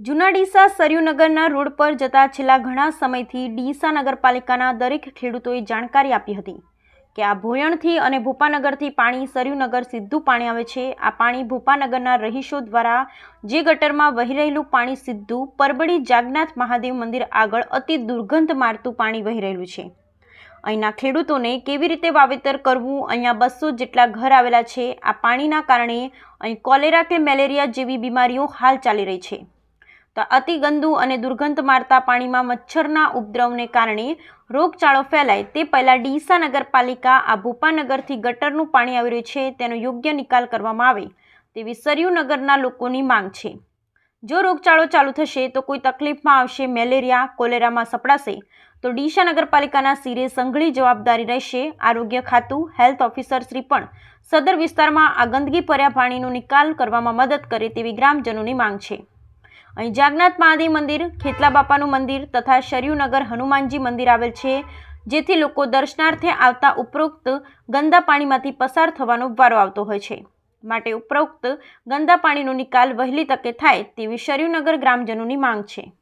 જૂના ડીસા સરયુનગરના રોડ પર જતા છેલ્લા ઘણા સમયથી ડીસા નગરપાલિકાના દરેક ખેડૂતોએ જાણકારી આપી હતી કે આ ભોયણથી અને ભૂપાનગરથી પાણી સરયુનગર સીધું પાણી આવે છે. આ પાણી ભૂપાનગરના રહીશો દ્વારા જે ગટરમાં વહી રહેલું પાણી સીધું પરબડી જાગનાથ મહાદેવ મંદિર આગળ અતિ દુર્ગંધ મારતું પાણી વહી રહેલું છે. અહીંના ખેડૂતોને કેવી રીતે વાવેતર કરવું? અહીંયા બસો જેટલા ઘર આવેલા છે. આ પાણીના કારણે અહીં કોલેરા કે મેલેરિયા જેવી બીમારીઓ હાલ ચાલી રહી છે. અતિ ગંદુ અને દુર્ગંધ મારતા પાણીમાં મચ્છરના ઉપદ્રવને કારણે રોગચાળો ફેલાય તે પહેલાં ડીસા નગરપાલિકા આ ભૂપાનગરથી ગટરનું પાણી આવી રહ્યું છે, તેનો યોગ્ય નિકાલ કરવામાં આવે તેવી સરયુનગરના લોકોની માંગ છે. જો રોગચાળો ચાલુ થશે તો કોઈ તકલીફમાં આવશે, મેલેરિયા, કોલેરામાં સપડાશે, તો ડીસા નગરપાલિકાના સિરે સંઘળી જવાબદારી રહેશે. આરોગ્ય ખાતું, હેલ્થ ઓફિસર શ્રી પણ સદર વિસ્તારમાં આ ગંદકી ભર્યા પાણીનો નિકાલ કરવામાં મદદ કરે તેવી ગ્રામજનોની માંગ છે. અહીં જાગનાથ મહાદેવ મંદિર, ખેતલા બાપાનું મંદિર તથા શરયુનગર હનુમાનજી મંદિર આવેલ છે, જેથી લોકો દર્શનાર્થે આવતા ઉપરોક્ત ગંદા પાણીમાંથી પસાર થવાનો વારો આવતો હોય છે. માટે ઉપરોક્ત ગંદા પાણીનો નિકાલ વહેલી તકે થાય તેવી શરયુનગર ગ્રામજનોની માંગ છે.